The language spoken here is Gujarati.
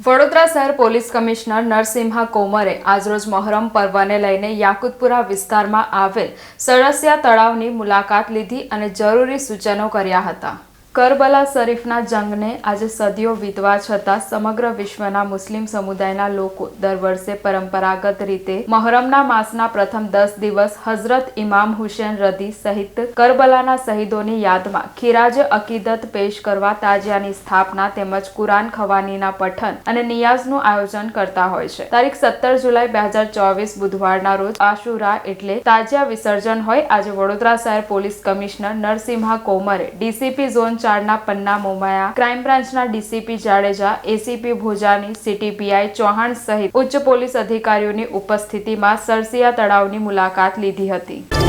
વડોદરા શહેર પોલીસ કમિશનર નરસિંહા કોમરે આજરોજ મહોરમ પર્વને લઈને યાકુતપુરા વિસ્તારમાં આવેલ સરસિયા તળાવની મુલાકાત લીધી અને જરૂરી સૂચનો કર્યા હતા. કરબલા શરીફના જંગને આજે સદીઓ વીતવા છતાં સમગ્ર વિશ્વના મુસ્લિમ સમુદાયના લોકો દર વર્ષે પરંપરાગત રીતે મહોરમના માસના પ્રથમ દસ દિવસ હઝરત ઇમામ હુસેન રદી સહિત કરબલાના શહીદોની યાદમાં ખિરાજ અકીદત પેશ કરવા તાજિયાની સ્થાપના તેમજ કુરાન ખવાનીના પઠન અને નિયાઝનું આયોજન કરતા હોય છે. તારીખ સત્તર જુલાઈ બે હજાર ચોવીસ બુધવારના રોજ આશુરા એટલે તાજિયા વિસર્જન હોય આજે વડોદરા શહેર પોલીસ કમિશનર નરસિંહા કોમરે ડીસીપી ઝોન ચારના પન્ના મોમાયા, ક્રાઇમ બ્રાન્ચના DCP Jadeja, ACP Bhojani, CTPI Chauhan સહિત ઉચ્ચ પોલીસ અધિકારીઓની ઉપસ્થિતિમાં સરસિયા તળાવની મુલાકાત લીધી હતી.